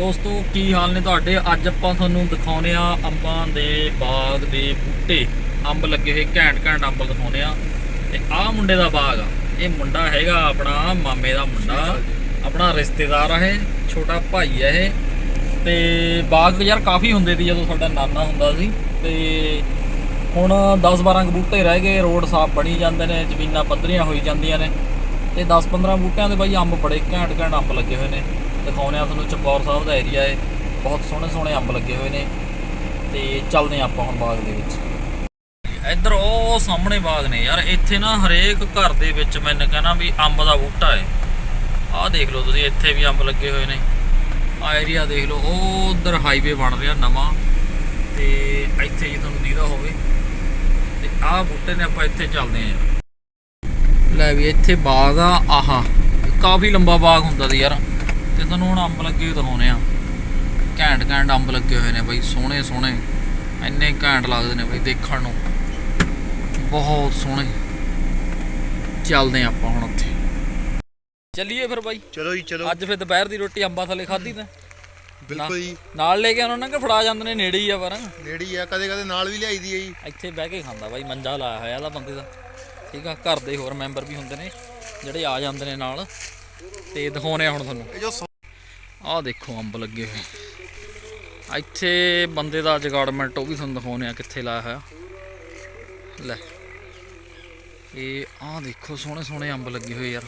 ਦੋਸਤੋ, ਕੀ ਹਾਲ ਨੇ ਤੁਹਾਡੇ? ਅੱਜ ਆਪਾਂ ਤੁਹਾਨੂੰ ਦਿਖਾਉਨੇ ਆ ਅੰਬਾਂ ਦੇ ਬਾਗ ਦੇ ਬੂਟੇ। ਅੰਬ ਲੱਗੇ ਹੋਏ, ਘੈਂਟ ਘੈਂਟ ਅੰਬ ਦਿਖਾਉਨੇ ਆ। ਤੇ ਆਹ ਮੁੰਡੇ ਦਾ ਬਾਗ ਆ। ਇਹ ਮੁੰਡਾ ਹੈਗਾ ਆਪਣਾ ਮਾਮੇ ਦਾ ਮੁੰਡਾ। ਆਪਣਾ ਰਿਸ਼ਤੇਦਾਰ ਆ ਇਹ, ਛੋਟਾ ਭਾਈ ਆ ਇਹ। ਤੇ ਬਾਗ ਯਾਰ ਕਾਫੀ ਹੁੰਦੇ ਸੀ ਜਦੋਂ ਸਾਡਾ ਨਾਨਾ ਹੁੰਦਾ ਸੀ। ਤੇ ਹੁਣ 10-12 ਕੁ ਬੂਟੇ ਰਹਿ ਗਏ, ਰੋਡ ਸਾਫ਼ ਬਣੀ ਜਾਂਦੇ ਨੇ, ਜ਼ਮੀਨਾਂ ਪੱਧਰੀਆਂ ਹੋਈ ਜਾਂਦੀਆਂ ਨੇ। ਤੇ 10-15 ਬੂਟਿਆਂ ਦੇ ਬਾਈ ਅੰਬ ਬੜੇ ਘੈਂਟ ਘੈਂਟ ਅੰਬ ਲੱਗੇ ਹੋਏ ਨੇ। ਦਿਖਾਉਂਦੇ ਆ ਤੁਹਾਨੂੰ ਚਮਕੌਰ ਸਾਹਿਬ ਦਾ ਏਰੀਆ ਹੈ ਬਹੁਤ ਸੋਹਣੇ ਸੋਹਣੇ ਅੰਬ ਲੱਗੇ ਹੋਏ ਨੇ। ਤੇ ਚੱਲਦੇ ਆ ਆਪਾਂ ਹੁਣ ਬਾਗ ਦੇ ਵਿੱਚ। ਇੱਧਰ ਉਹ ਸਾਹਮਣੇ ਬਾਗ ਨੇ ਯਾਰ, ਇੱਥੇ ਨਾ ਹਰੇਕ ਘਰ ਦੇ ਵਿੱਚ ਮੈਨੂੰ ਕਹਿੰਦਾ ਵੀ ਅੰਬ ਦਾ ਬੂਟਾ ਹੈ। ਆਹ ਦੇਖ ਲਓ ਤੁਸੀਂ, ਇੱਥੇ ਵੀ ਅੰਬ ਲੱਗੇ ਹੋਏ ਨੇ। ਆ ਏਰੀਆ ਦੇਖ ਲਓ, ਉਹ ਉਧਰ ਹਾਈਵੇ ਬਣ ਰਿਹਾ ਨਵਾਂ। ਤੇ ਇੱਥੇ ਜੀ ਤੁਹਾਨੂੰ ਦੀਦਾ ਹੋਵੇ, ਤੇ ਆਹ ਬੂਟੇ ਨੇ ਆਪਾਂ ਇੱਥੇ ਚੱਲਦੇ ਆਂ ਲੈ ਵੀ ਇੱਥੇ ਬਾਗ ਆ, ਆਹਾ, ਕਾਫੀ ਲੰਬਾ ਬਾਗ ਹੁੰਦਾ ਸੀ ਯਾਰ। ਤੇ ਤੁਹਾਨੂੰ ਹੁਣ ਅੰਬ ਲੱਗੇ ਹੋਏ ਦਿਖਾਉਨੇ ਆ। ਘੈਂਟ ਘੈਂਟ ਅੰਬ ਲੱਗੇ ਹੋਏ ਨੇ ਬਾਈ ਸੋਹਣੇ ਸੋਹਣੇ। ਇੰਨੇ ਘੈਂਟ ਲੱਗਦੇ ਨੇ ਬਾਈ ਦੇਖਣ ਨੂੰ। ਬਹੁਤ ਸੋਹਣੇ। ਚੱਲਦੇ ਆਂ ਆਪਾਂ ਹੁਣ ਉੱਥੇ। ਚੱਲੀਏ ਫਿਰ ਬਾਈ। ਚਲੋ ਜੀ ਚਲੋ। ਅੱਜ ਫਿਰ ਦੁਪਹਿਰ ਦੀ ਰੋਟੀ ਅੰਬਾਂ ਥੱਲੇ ਖਾਧੀ ਤਾਂ। ਬਿਲਕੁਲ ਜੀ। ਨਾਲ ਲੈ ਕੇ ਉਹਨਾਂ ਨੇ ਕਿ ਫੜਾ ਜਾਂਦੇ ਨੇ ਨੇੜੇ ਹੀ ਆ ਪਰ। ਨੇੜੇ ਹੀ ਆ ਕਦੇ ਕਦੇ ਨਾਲ ਵੀ ਲਿਆਈਦੀ ਹੈ ਜੀ। ਇੱਥੇ ਬਹਿ ਕੇ ਖਾਂਦਾ ਬਾਈ ਮੰਜਾ ਲਾਇਆ ਹੋਇਆ ਇਹਦਾ ਬੰਦੇ ਦਾ। ਠੀਕ ਆ ਘਰ ਦੇ ਹੋਰ ਮੈਂਬਰ ਵੀ ਹੁੰਦੇ ਨੇ ਜਿਹੜੇ ਆ ਜਾਂਦੇ ਨੇ ਨਾਲ। ਤੇ ਦਿਖਾਉਣੇ ਆ ਹੁਣ ਤੁਹਾਨੂੰ। ਇਹ ਜੋ ਸੌ- ਆਹ ਦੇਖੋ ਅੰਬ ਲੱਗੇ ਹੋਏ। ਇੱਥੇ ਬੰਦੇ ਦਾ ਜਗਾੜਮੈਂਟ ਉਹ ਵੀ ਤੁਹਾਨੂੰ ਦਿਖਾਉਣੇ ਆ ਕਿੱਥੇ ਲਾਇਆ ਹੋਇਆ। ਲੈ ਇਹ ਆਹ ਦੇਖੋ ਸੋਹਣੇ ਸੋਹਣੇ ਅੰਬ ਲੱਗੇ ਹੋਏ ਯਾਰ।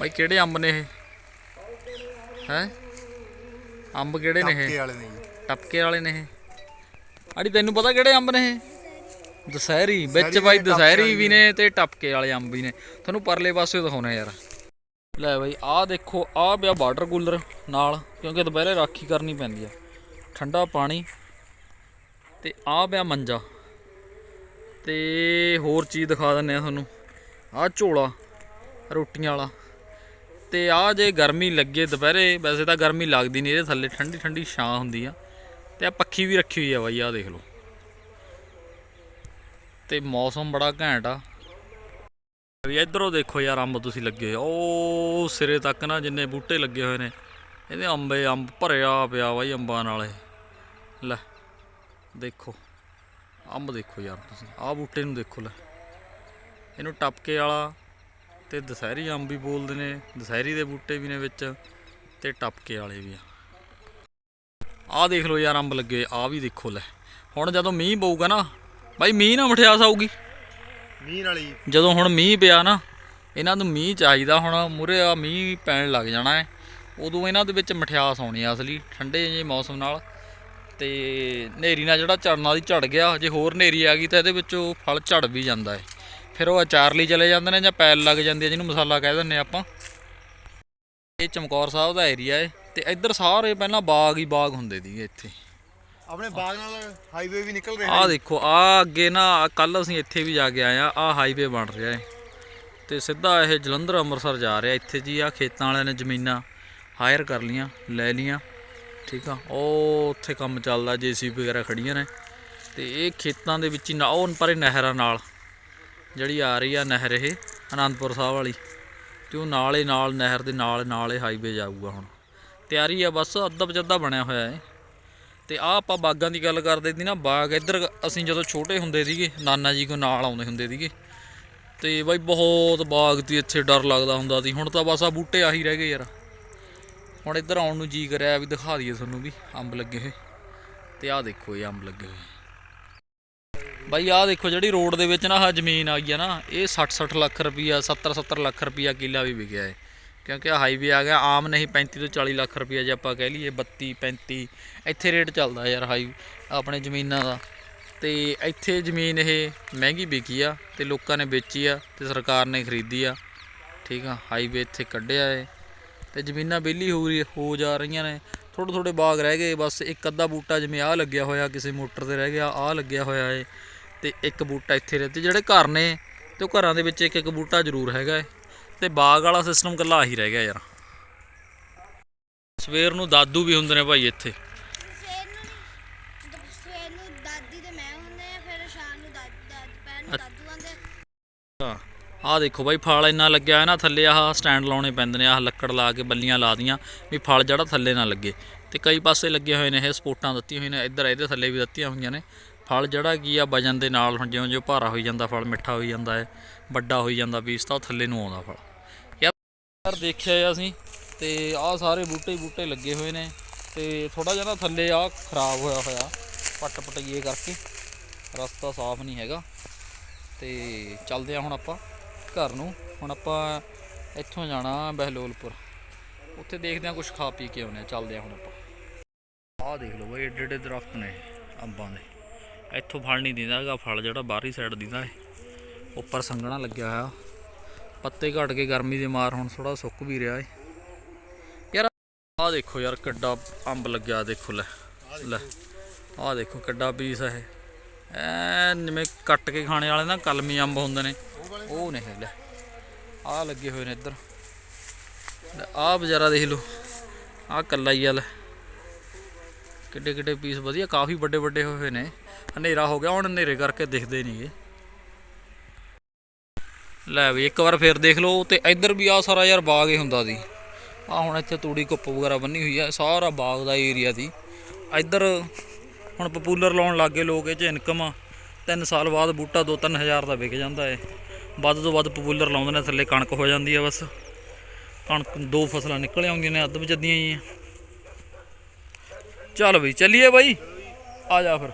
ਬਾਈ ਕਿਹੜੇ ਅੰਬ ਨੇ ਇਹ? ਹੈ? ਅੰਬ ਕਿਹੜੇ ਨੇ ਇਹ? ਟੱਕੇ ਵਾਲੇ ਨੇ ਟਪਕੇ ਵਾਲੇ ਨੇ ਇਹ। ਅੜੀ ਤੈਨੂੰ ਪਤਾ ਕਿਹੜੇ ਅੰਬ ਨੇ ਇਹ? ਦਸਹਿਰੀ ਵਿੱਚ ਬਾਈ ਟਪਕੇ ਦਸਹਿਰੀ ਵੀ ਨੇ ਤੇ ਟਪਕੇ ਵਾਲੇ ਅੰਬ ਵੀ ਨੇ। ਤੁਹਾਨੂੰ ਪਰਲੇ ਪਾਸੇ ਦਿਖਾਉਣਾ ਯਾਰ। ਲੈ ਬਾਈ, ਆਹ ਦੇਖੋ, ਆਹ ਪਿਆ ਵਾਟਰ ਕੂਲਰ ਨਾਲ, ਕਿਉਂਕਿ ਦੁਪਹਿਰੇ ਰਾਖੀ ਕਰਨੀ ਪੈਂਦੀ ਆ। ਠੰਡਾ ਪਾਣੀ ਤੇ ਆਹ ਪਿਆ ਮੰਜਾ। ਤੇ ਹੋਰ ਚੀਜ਼ ਦਿਖਾ ਦਿੰਨੇ ਆ ਤੁਹਾਨੂੰ। ਆਹ ਝੋਲਾ, ਰੋਟੀਆਂ ਵਾਲਾ। ਤੇ ਆਹ ਜੇ ਗਰਮੀ ਲੱਗੇ ਦੁਪਹਿਰੇ, ਵੈਸੇ ਤਾਂ ਗਰਮੀ ਲੱਗਦੀ ਨਹੀਂ, ਇਹਦੇ ਥੱਲੇ ਠੰਡੀ ਠੰਡੀ ਛਾਂ ਹੁੰਦੀ ਆ। ਤੇ ਆ ਪੱਖੀ ਵੀ ਰੱਖੀ ਹੋਈ ਆ ਬਾਈ, ਆਹ ਦੇਖ ਲਓ। ਤੇ ਮੌਸਮ ਬੜਾ ਘੈਂਟ ਆ। ਇਧਰੋਂ ਦੇਖੋ ਯਾਰ ਅੰਬ ਤੁਸੀਂ ਲੱਗੇ ਉਹ ਸਿਰੇ ਤੱਕ ਨਾ ਜਿੰਨੇ ਬੂਟੇ ਲੱਗੇ ਹੋਏ ਨੇ, ਇਹਦੇ ਅੰਬੇ ਅੰਬ ਭਰਿਆ ਪਿਆ ਬਾਈ ਅੰਬਾਂ ਨਾਲ ਇਹ। ਲੈ, ਦੇਖੋ। ਅੰਬ ਦੇਖੋ ਯਾਰ ਤੁਸੀਂ, ਆਹ ਬੂਟੇ ਨੂੰ ਦੇਖੋ ਲੈ। ਇਹਨੂੰ ਟਪਕੇ ਵਾਲਾ ਤੇ ਦਸਹਿਰੀ ਅੰਬ ਵੀ ਬੋਲਦੇ ਨੇ, ਦਸਹਿਰੀ ਦੇ ਬੂਟੇ ਵੀ ਨੇ ਵਿੱਚ ਤੇ ਟਪਕੇ ਵਾਲੇ ਵੀ ਆ। ਆਹ ਦੇਖ ਲਓ ਯਾਰ ਅੰਬ ਲੱਗੇ ਆਹ ਵੀ ਦੇਖੋ ਲੈ। ਹੁਣ ਜਦੋਂ ਮੀਂਹ ਪਊਗਾ ਨਾ, ਬਾਈ ਮੀਂਹ ਨਾ ਮਠਿਆਸ ਆਊਗੀ। ਮੀਂਹ ਨਾਲ ਹੀ। ਜਦੋਂ ਹੁਣ ਮੀਂਹ ਪਿਆ ਨਾ, ਇਹਨਾਂ ਨੂੰ ਮੀਂਹ ਚਾਹੀਦਾ ਹੁਣ, ਮੂਰੇ ਆ ਮੀਂਹ ਪੈਣ ਲੱਗ ਜਾਣਾ ਹੈ। ਉਦੋਂ ਇਹਨਾਂ ਦੇ ਵਿੱਚ ਮਠਿਆਸ ਆਉਣੀ ਆ ਅਸਲੀ, ਠੰਡੇ ਜਿਹੇ ਮੌਸਮ ਨਾਲ। ਤੇ ਨੇਰੀ ਨਾਲ ਜਿਹੜਾ ਝੜਨਾ ਦੀ ਝੜ ਗਿਆ, ਜੇ ਹੋਰ ਨੇਰੀ ਆ ਗਈ ਤਾਂ ਇਹਦੇ ਵਿੱਚੋਂ ਫਲ ਝੜ ਵੀ ਜਾਂਦਾ ਹੈ। ਫਿਰ ਉਹ ਅਚਾਰ ਲਈ ਚਲੇ ਜਾਂਦੇ ਨੇ ਜਾਂ ਪੈਲ ਲੱਗ ਜਾਂਦੀ ਹੈ, ਜਿਹਨੂੰ ਮਸਾਲਾ ਕਹਿ ਦਿੰਦੇ ਆਪਾਂ। ਇਹ ਚਮਕੌਰ ਸਾਹਿਬ ਦਾ ਏਰੀਆ ਹੈ ਤੇ ਇੱਧਰ ਸਾਰੇ ਪਹਿਲਾਂ ਬਾਗ ਹੀ ਬਾਗ ਹੁੰਦੇ ਸੀਗੇ ਇੱਥੇ। ਆਪਣੇ ਬਾਗ ਨਾਲ ਹਾਈਵੇ ਵੀ ਨਿਕਲ ਰਿਹਾ ਆਹ ਦੇਖੋ ਆ ਅੱਗੇ ਨਾ ਕੱਲ ਅਸੀਂ ਇੱਥੇ ਵੀ ਜਾ ਕੇ ਆਏ ਆ ਆ ਹਾਈਵੇ ਬਣ ਰਿਹਾ ਹੈ। ਤੇ ਸਿੱਧਾ ਇਹ ਜਲੰਧਰ ਅੰਮ੍ਰਿਤਸਰ ਜਾ ਰਿਹਾ ਇੱਥੇ ਜੀ ਆ ਖੇਤਾਂ ਵਾਲਿਆਂ ਨੇ ਜ਼ਮੀਨਾਂ ਹਾਇਰ ਕਰ ਲੀਆਂ ਲੈ ਲੀਆਂ ਠੀਕ ਆ? ਉਹ ਉੱਥੇ ਕੰਮ ਚੱਲਦਾ ਜੀਸੀਬੀ ਵਗੈਰਾ ਖੜੀਆਂ ਨੇ। ਤੇ ਇਹ ਖੇਤਾਂ ਦੇ ਵਿੱਚ ਹੀ ਨਾ ਉਹ ਪਰੇ ਨਹਿਰਾਂ ਨਾਲ ਜਿਹੜੀ ਆ ਰਹੀ ਆ ਨਹਿਰ ਇਹ ਆਨੰਦਪੁਰ ਸਾਹਿਬ ਵਾਲੀ ਤੇ ਉਹ ਨਾਲੇ ਨਾਲ ਨਹਿਰ ਦੇ ਨਾਲ ਨਾਲ ਇਹ ਹਾਈਵੇ ਜਾਊਗਾ ਹੁਣ। ਤਿਆਰੀ ਆ ਬਸ ਅੱਧਾ ਪਜੱਦਾ ਬਣਿਆ ਹੋਇਆ ਹੈ ਤੇ ਆ ਆਪਾਂ ਬਾਗਾਂ ਦੀ ਗੱਲ ਕਰਦੇ ਸੀ ਨਾ, ਬਾਗ ਇੱਧਰ ਅਸੀਂ ਜਦੋਂ ਛੋਟੇ ਹੁੰਦੇ ਸੀਗੇ, ਨਾਨਾ ਜੀ ਕੋ ਨਾਲ ਆਉਂਦੇ ਹੁੰਦੇ ਸੀਗੇ। ਤੇ ਬਾਈ ਬਹੁਤ ਬਾਗ ਦੀ ਇੱਥੇ ਡਰ ਲੱਗਦਾ ਹੁੰਦਾ ਸੀ। ਹੁਣ ਤਾਂ ਬਸ ਆ ਬੂਟੇ ਆਹੀ ਰਹਿ ਗਏ ਯਾਰ। ਹੁਣ ਇੱਧਰ ਆਉਣ ਨੂੰ ਜੀ ਕਰਿਆ, ਵੀ ਦਿਖਾ ਦਈਏ ਤੁਹਾਨੂੰ ਵੀ, ਅੰਬ ਲੱਗੇ ਹੋਏ। ਤੇ ਆਹ ਦੇਖੋ ਇਹ ਅੰਬ ਲੱਗੇ ਹੋਏ। ਬਾਈ ਆਹ ਦੇਖੋ ਜਿਹੜੀ ਰੋਡ ਦੇ ਵਿੱਚ ਨਾ ਆਹ ਜ਼ਮੀਨ ਆਈ ਆ ਨਾ, ਇਹ 60 60 ਲੱਖ ਰੁਪਈਆ 70 70 ਲੱਖ ਰੁਪਈਆ ਕਿੱਲਾ ਵੀ ਵਿਕਿਆ ਹੈ ਕਿਉਂਕਿ ਆ ਹਾਈਵੇ ਆ ਗਿਆ, ਆਮ ਨਹੀਂ 35 ਤੋਂ 40 ਲੱਖ ਰੁਪਈਆ ਜੇ ਆਪਾਂ ਕਹਿ ਲਈਏ 32 35 ਇੱਥੇ ਰੇਟ ਚੱਲਦਾ ਯਾਰ ਹਾਈ ਆਪਣੇ ਜ਼ਮੀਨਾਂ ਦਾ। ਤੇ ਇੱਥੇ ਜ਼ਮੀਨ ਇਹ ਮਹਿੰਗੀ ਵਿਕੀ ਆ, ਤੇ ਲੋਕਾਂ ਨੇ ਵੇਚੀ ਆ, ਤੇ ਸਰਕਾਰ ਨੇ ਖਰੀਦੀ ਆ। ਠੀਕ ਆ ਹਾਈਵੇ ਇੱਥੇ ਕੱਢਿਆ ਏ, ਤੇ ਜ਼ਮੀਨਾਂ ਵਿਹਲੀ ਹੋ ਰਹੀ, ਹੋ ਜਾ ਰਹੀਆਂ ਨੇ। ਥੋੜੇ ਥੋੜੇ ਬਾਗ ਰਹਿ ਗਏ, ਬਸ ਇੱਕ ਅੱਧਾ ਬੂਟਾ ਜਿਵੇਂ ਆਹ ਲੱਗਿਆ ਹੋਇਆ, ਕਿਸੇ ਮੋਟਰ ਤੇ ਰਹਿ ਗਿਆ, ਆਹ ਲੱਗਿਆ ਹੋਇਆ ਏ, ਤੇ ਇੱਕ ਬੂਟਾ ਇੱਥੇ ਰਹਿ, ਤੇ ਜਿਹੜੇ ਘਰ ਨੇ, ਤੇ ਉਹ ਘਰਾਂ ਦੇ ਵਿੱਚ ਇੱਕ ਇੱਕ ਬੂਟਾ ਜ਼ਰੂਰ ਹੈਗਾ ਏ। ਤੇ ਬਾਗ ਵਾਲਾ ਸਿਸਟਮ ਕੱਲਾ ਆਹੀ ਰਹਿ ਗਿਆ ਯਾਰ। ਸਵੇਰ ਨੂੰ ਦਾਦੂ ਵੀ ਹੁੰਦੇ ਨੇ ਭਾਈ ਇੱਥੇ। ਆ ਦੇਖੋ ਬਾਈ ਫਲ ਇੰਨਾ ਲੱਗਿਆ ਹੈ ਨਾ ਥੱਲੇ ਆਹ ਸਟੈਂਡ ਲਾਉਣੇ ਪੈਂਦੇ ਨੇ ਆਹ ਲੱਕੜ ਲਾ ਕੇ ਬੱਲੀਆਂ ਲਾ ਦੀਆਂ ਵੀ ਫਲ ਜਿਹੜਾ ਥੱਲੇ ਨਾ ਲੱਗੇ। ਤੇ ਕਈ ਪਾਸੇ ਲੱਗੇ ਹੋਏ ਨੇ ਇਹ ਸਪੋਰਟਾਂ ਦਿੱਤੀਆਂ ਹੋਈਆਂ ਨੇ ਇੱਧਰ ਇਹਦੇ ਥੱਲੇ ਵੀ ਦਿੱਤੀਆਂ ਹੋਈਆਂ ਨੇ। ਫਲ ਜਿਹੜਾ ਕੀ ਆ ਵਜਨ ਦੇ ਨਾਲ ਹੁਣ ਜਿਉਂ ਜਿਉਂ ਭਾਰਾ ਹੋਈ ਜਾਂਦਾ ਫਲ ਮਿੱਠਾ ਹੋਈ ਜਾਂਦਾ ਹੈ ਵੱਡਾ ਹੋਈ ਜਾਂਦਾ ਪੀਸ ਤਾਂ ਥੱਲੇ ਨੂੰ ਆਉਂਦਾ ਫਲ। ਯਾਰ ਦੇਖਿਆ ਆ ਅਸੀਂ, ਤੇ ਆਹ ਸਾਰੇ ਬੂਟੇ ਬੂਟੇ ਲੱਗੇ ਹੋਏ ਨੇ, ਤੇ ਥੋੜਾ ਜਿਹਾ ਨਾ ਥੱਲੇ ਆ ਖਰਾਬ ਹੋਇਆ ਹੋਇਆ, ਪੱਟ ਪਟਈਏ ਕਰਕੇ, ਰਸਤਾ ਸਾਫ਼ ਨਹੀਂ ਹੈਗਾ, ਤੇ ਚੱਲਦੇ ਆ ਹੁਣ ਆਪਾਂ ਘਰ ਨੂੰ, ਹੁਣ ਆਪਾਂ ਇੱਥੋਂ ਜਾਣਾ ਬਹਿਲੋਲਪੁਰ, ਉੱਥੇ ਦੇਖਦੇ ਆ ਕੁਝ ਖਾ ਪੀ ਕੇ ਆਉਂਦੇ ਆ ਚੱਲਦੇ ਆ ਹੁਣ ਆਪਾਂ। ਆਹ ਦੇਖ ਲਓ ਬਈ ਏਡੇ ਏਡੇ ਦਰਖਤ ਨੇ ਅੰਬਾਂ ਦੇ, ਇੱਥੋਂ ਫਲ ਨਹੀਂ ਦਿੰਦਾ ਹੈਗਾ, ਫਲ ਜਿਹੜਾ ਬਾਹਰੀ ਸਾਈਡ ਦਿੰਦਾ ਹੈ, ਉੱਪਰ ਸੰਘਣਾ ਲੱਗਿਆ ਹੋਇਆ। ਪੱਤੇ ਘਟ ਕੇ ਗਰਮੀ ਦੇ ਮਾਰ ਹੁਣ ਥੋੜਾ ਸੁੱਕ ਵੀ ਰਿਹਾ ਏ। ਯਾਰ ਆਹ ਦੇਖੋ ਯਾਰ ਕਿੱਡਾ ਅੰਬ ਲੱਗਿਆ, ਦੇਖੋ ਲੈ ਲੈ। ਆਹ ਦੇਖੋ ਕਿੱਡਾ ਪੀਸ ਹੈ ਇਹ। ਜਿਵੇਂ ਕੱਟ ਕੇ ਖਾਣੇ ਵਾਲੇ ਨਾ ਕਲਮੀ ਅੰਬ ਹੁੰਦੇ ਨੇ। ਉਹ ਨਹੀਂ ਲੈ। ਆਹ ਲੱਗੇ ਹੋਏ ਨੇ ਇੱਧਰ। ਲੈ, ਆਹ ਬਜ਼ਾਰਾ ਦੇਖ ਲਓ। ਆਹ ਕੱਲਾ ਹੀ ਆ ਲੈ। ਕਿੱਡੇ ਕਿੱਡੇ ਪੀਸ ਵਧੀਆ, ਕਾਫੀ ਵੱਡੇ ਵੱਡੇ ਹੋਏ ਨੇ। ਹਨੇਰਾ ਹੋ ਗਿਆ, ਹੁਣ ਹਨੇਰੇ ਕਰਕੇ ਦਿਖਦੇ ਨਹੀਂਗੇ ਲੈ ਵੀ ਇੱਕ ਵਾਰ ਫੇਰ ਦੇਖ ਲਓ ਤੇ ਇੱਧਰ ਵੀ ਆ ਸਾਰਾ ਯਾਰ ਬਾਗ ਹੀ ਹੁੰਦਾ ਸੀ। ਆ ਹੁਣ ਇੱਥੇ ਤੂੜੀ ਕੁੱਪ ਵਗੈਰਾ ਬੰਨੀ ਹੋਈ ਆ, ਸਾਰਾ ਬਾਗ ਦਾ ਏਰੀਆ ਸੀ। ਇੱਧਰ ਹੁਣ ਪਪੂਲਰ ਲਾਉਣ ਲੱਗ ਗਏ ਲੋਕ, ਇਹ ਚ ਇਨਕਮ ਆ। 3 ਸਾਲ ਬਾਅਦ ਬੂਟਾ 2-3 ਹਜ਼ਾਰ ਦਾ ਵਿਕ ਜਾਂਦਾ ਏ। ਵੱਧ ਤੋਂ ਵੱਧ ਪਪੂਲਰ ਲਾਉਂਦੇ ਨੇ, ਥੱਲੇ ਕਣਕ ਹੋ ਜਾਂਦੀ ਆ ਬਸ। ਕਣਕ ਦੋ ਫਸਲਾਂ ਨਿਕਲ ਆਉਂਦੀਆਂ ਨੇ, ਅੱਧ ਵਿੱਚ ਅੱਧੀਆਂ ਹੀ ਆ ਚੱਲ ਬਈ ਚੱਲੀਏ ਬਾਈ। ਆ ਜਾ ਫਿਰ।